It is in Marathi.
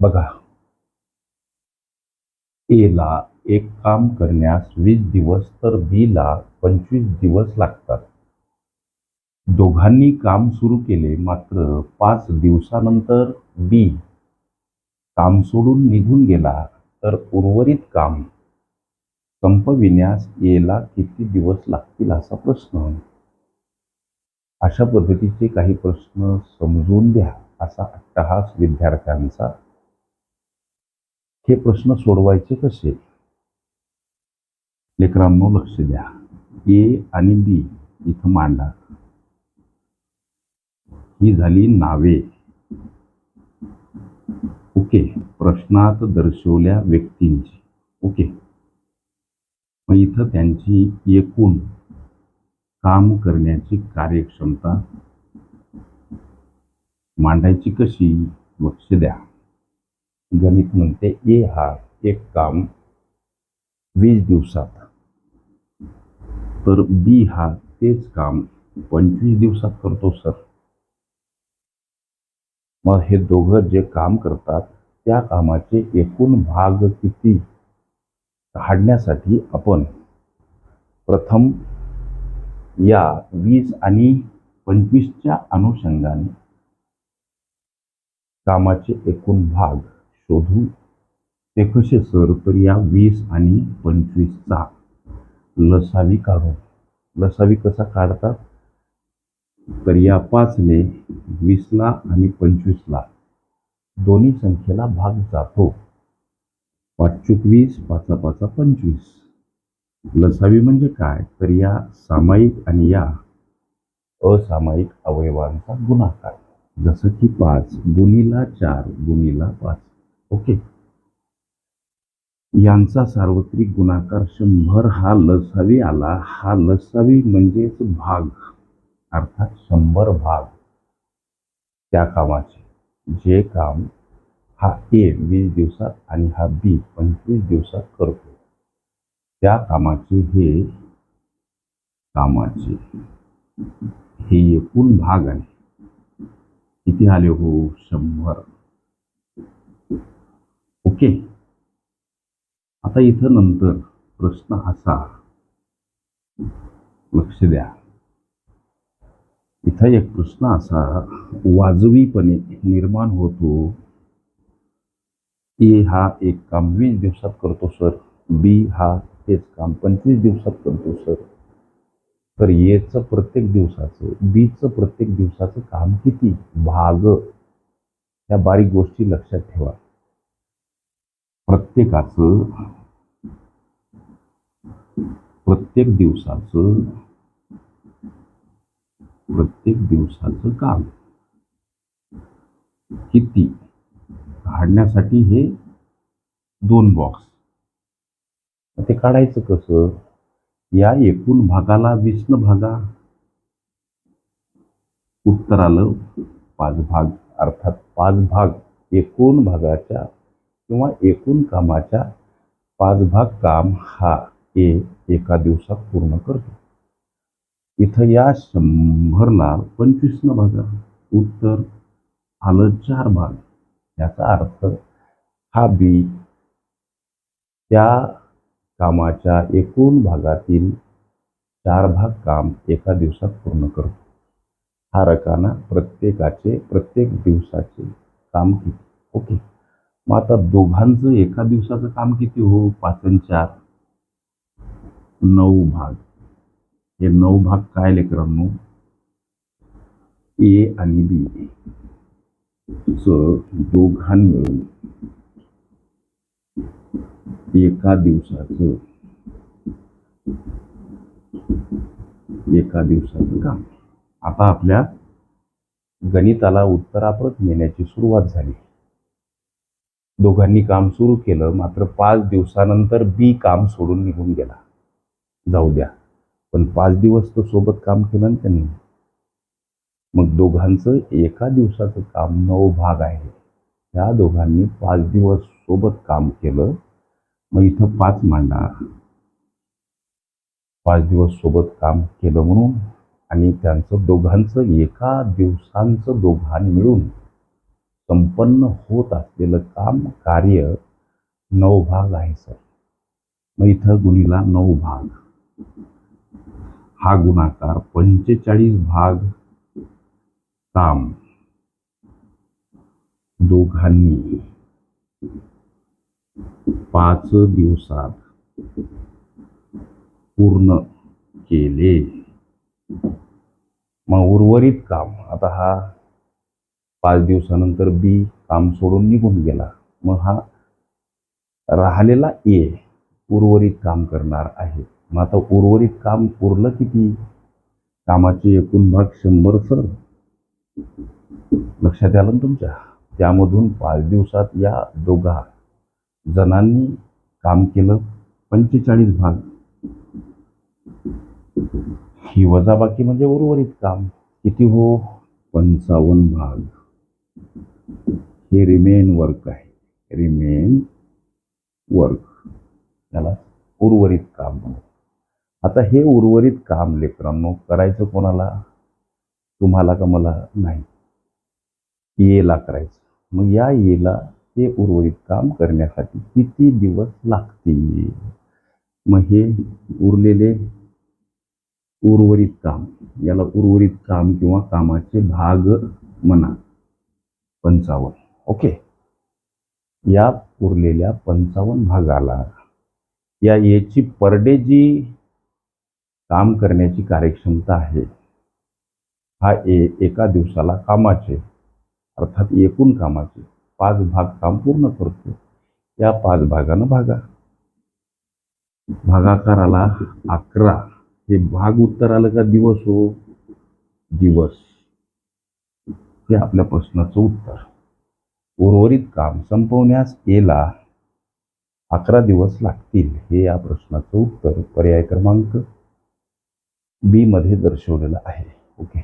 बघा. ए ला एक काम करण्यास वीस दिवस तर बी ला पंचवीस दिवस लागतात. दोघांनी काम सुरू केले मात्र पाच दिवसानंतर बी काम सोडून निघून गेला तर उर्वरित काम संपविण्यास एला किती दिवस लागतील असा प्रश्न. अशा पद्धतीचे काही प्रश्न समजून द्या असा अट्टहास विद्यार्थ्यांचा हे प्रश्न सोडवायचे कसे? लेकरांनो लक्ष द्या. ए आणि बी इथं मांडा. ही झाली नावे. ओके प्रश्नात दर्शवल्या व्यक्तींची. ओके. मग इथं त्यांची एकूण काम करण्याची कार्यक्षमता मांडायची कशी? लक्ष द्या. गणित म्हणते ए हा एक काम वीस दिवसात. तर बी हा तेच काम पंचवीस दिवसात करतो सर. मग हे दोघं जे काम करतात त्या कामाचे एकूण भाग किती? काढण्यासाठी आपण प्रथम या वीस आणि पंचवीसच्या अनुषंगाने कामाचे एकूण भाग शोधू ते कसे सर तर या वीस आणि पंचवीसचा लसावी काढू लसावी कसा काढतात? तर या पाचने वीसला आणि पंचवीसला दोन्ही संख्येला भाग जातो. पाचचूक वीस पाचा पाचा पंचवीस. लसावी म्हणजे काय? तर या सामायिक आणि या असामायिक अवयवांचा गुणाकार. जसं की पाच गुणीला चार गुणीला पाच. ओके. यांचा सार्वत्रिक गुणाकार शंभर हा लसावी आला. हा लसावी म्हणजेच भाग अर्थात शंभर भाग. त्या कामाचे. जे काम हा ए वीस दिवसात आणि हा बी पंचवीस दिवसात करतो. त्या कामाचे हे कामाचे. हे एकूण भाग आहे. किती आले हो? शंभर. ओके. आता इथं नंतर प्रश्न असा. लक्ष द्या. इथं एक प्रश्न असा. वाजवीपणे निर्माण होतो. ए हा एक काम वीस दिवसात करतो सर. बी हा तेच काम पंचवीस दिवसात करतो सर. तर एचं प्रत्येक दिवसाचं बीचं प्रत्येक दिवसाचं काम किती? भाग. या बारीक गोष्टी लक्षात ठेवा. प्रत्येकाचं प्रत्येक दिवसाचं प्रत्येक दिवसाचं काम. किती? काढण्यासाठी हे दोन बॉक्स ते काढायचं कसं? या एकूण भागाला वीसनं भागा. उत्तर आलं पाच भाग अर्थात पाच भाग एकूण भागाच्या किंवा एकूण कामाच्या पाच भाग काम हा ए एका दिवसात पूर्ण करतो. इथं या शंभरला पंचवीसनं भागा. उत्तर आलं चार भाग. याचा अर्थ हा बी त्या कामाच्या एकूण भागातील चार भाग काम एका दिवसात पूर्ण करतो. हा रकाना प्रत्येकाचे प्रत्येक दिवसाचे काम किती? ओके. मग आता दोघांचं एका दिवसाचं काम किती हो? पाच आणि चार. नऊ भाग. हे नऊ भाग काय लेकरांनो? ए आणि बी. च दोघां मिळून एका दिवसाचं एका दिवसाचं काम. आता आपल्या गणिताला उत्तराप्रत नेण्याची सुरुवात झाली. दोघांनी काम सुरू केलं मात्र पाच दिवसानंतर बी काम सोडून निघून गेला. जाऊ द्या पण पाच दिवस तर सोबत काम केलं ना त्यांनी. मग दोघांचं एका दिवसाचं काम नऊ भाग आहे. त्या दोघांनी पाच दिवस सोबत काम केलं मग इथं पाच मांडणार पाच दिवस सोबत काम केलं म्हणून आणि त्यांचं दोघांचं एका दिवसांचं दोघां मिळून संपन्न होत असलेलं काम कार्य नऊ भाग आहे सर. मग इथं गुणीला नऊ भाग. हा गुणाकार पंचेचाळीस भाग काम दोघांनी पाच दिवसात पूर्ण केले. मग उर्वरित काम. आता हा पाच दिवसानंतर बी काम सोडून निघून गेला. मग हा राहिलेला ए उर्वरित काम करणार आहे. मग आता उर्वरित काम उरलं किती? कामाचे एकूण भाग शंभर सर. लक्षात आलं ना तुमच्या? त्यामधून पाच दिवसात या दोघा जणांनी काम केलं पंचेचाळीस भाग. ही वजाबाकी म्हणजे उर्वरित काम. किती हो? पंचावन्न भाग. हे रिमेन वर्क आहे. रिमेन वर्क याला उर्वरित काम म्हणतात. आता हे उर्वरित काम लेकरांनो करायचं कोणाला? तुम्हाला का मला नाही? येला करायचं. मग या येला हे उर्वरित काम करण्यासाठी किती दिवस लागतील? मग हे उरलेले उर्वरित काम याला उर्वरित काम किंवा कामाचे भाग म्हणा. पंचावन्न. ओके या उरलेल्या पंचावन्न भागाला या याची पर डे जी काम करण्याची कार्यक्षमता आहे हा ए एका दिवसाला कामाचे अर्थात एकूण कामाचे पाच भाग काम पूर्ण करतो. या पाच भागानं भागा. भागाकाराला अकरा. हे भाग उत्तर आलं का दिवस हो? दिवस. हे आपल्या प्रश्नाचं उत्तर. उर्वरित काम संपवण्यास एला अकरा दिवस लागतील हे या प्रश्नाचं उत्तर पर्याय क्रमांक बी मध्ये दर्शवलेलं आहे. ओके